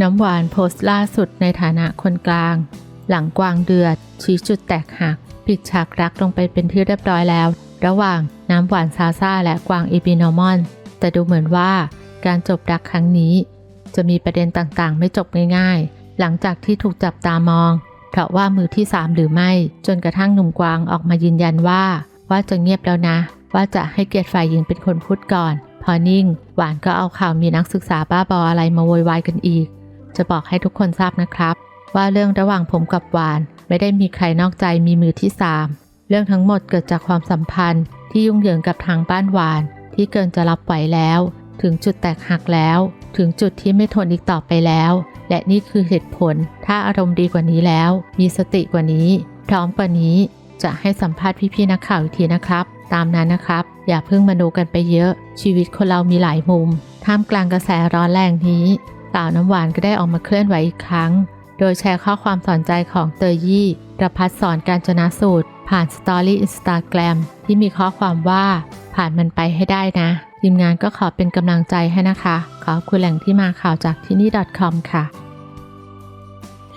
น้ำหวานโพสต์ล่าสุดในฐานะคนกลาง หลังกวางเดือด ชี้จุดแตกหักปิดฉากรักลงไปเป็นที่เรียบร้อยแล้ว ระหว่างน้ำหวานซาซาและกวางอีบีนอมอน แต่ดูเหมือนว่าการจบรักครั้งนี้ จะมีประเด็นต่างๆ ไม่จบง่ายๆ หลังจากที่ถูกจับตามอง เพราะว่ามือที่สามหรือไม่ จนกระทั่งหนุ่มกวางออกมายืนยันว่า ว่าจะเงียบแล้วนะ ว่าจะให้เกียรติฝ่ายหญิงเป็นคนพูดก่อน พอนิ่ง หวานก็เอาข่าวมีนักศึกษาบ้าบออะไรมาโวยวายกันอีก จะบอกให้ทุกคนทราบนะครับ ว่าเรื่องระหว่างผมกับหวาน ไม่ได้มีใครนอกใจมีมือที่สามเรื่องทั้งหมดเกิดจากความสัมพันธ์ ที่ยุ่งเหยิงกับทางบ้านหวาน ที่เกินจะรับไหวแล้ว ถึงจุดแตกหักแล้ว ถึงจุดที่ไม่ทนอีกต่อไปแล้ว และนี่คือเหตุผล ถ้าอารมณ์ดีกว่านี้แล้ว มีสติกว่านี้ พร้อมกว่านี้จะให้สัมภาษณ์พี่ๆนักข่าวอีกทีนะครับ ตามนั้นนะครับ อย่าเพิ่งมาดูกันไปเยอะ ชีวิตคนเรามีหลายมุม ท่ามกลางกระแสร้อนแรงนี้ สาวน้ำหวานก็ได้ออกมาเคลื่อนไหวอีกครั้ง โดยแชร์ข้อความสอนใจของเตยยี่ประพัฒสอนการจนาสูตร ผ่านสตอรี่อินสตาแกรมที่มีข้อความว่าผ่านมันไปให้ได้นะ ทีมงานก็ขอเป็นกำลังใจให้นะคะ ขอบคุณแหล่งที่มาข่าวจากที่นี่ .com ค่ะ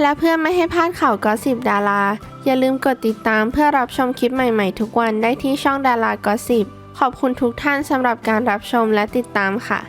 และเพื่อไม่ให้พลาดข่าวกอสิบดารา อย่าลืมกดติดตามเพื่อรับชมคลิปใหม่ๆ ทุกวันได้ที่ช่องดารากอสิบขอบคุณทุกท่านสำหรับการรับชมและติดตามค่ะ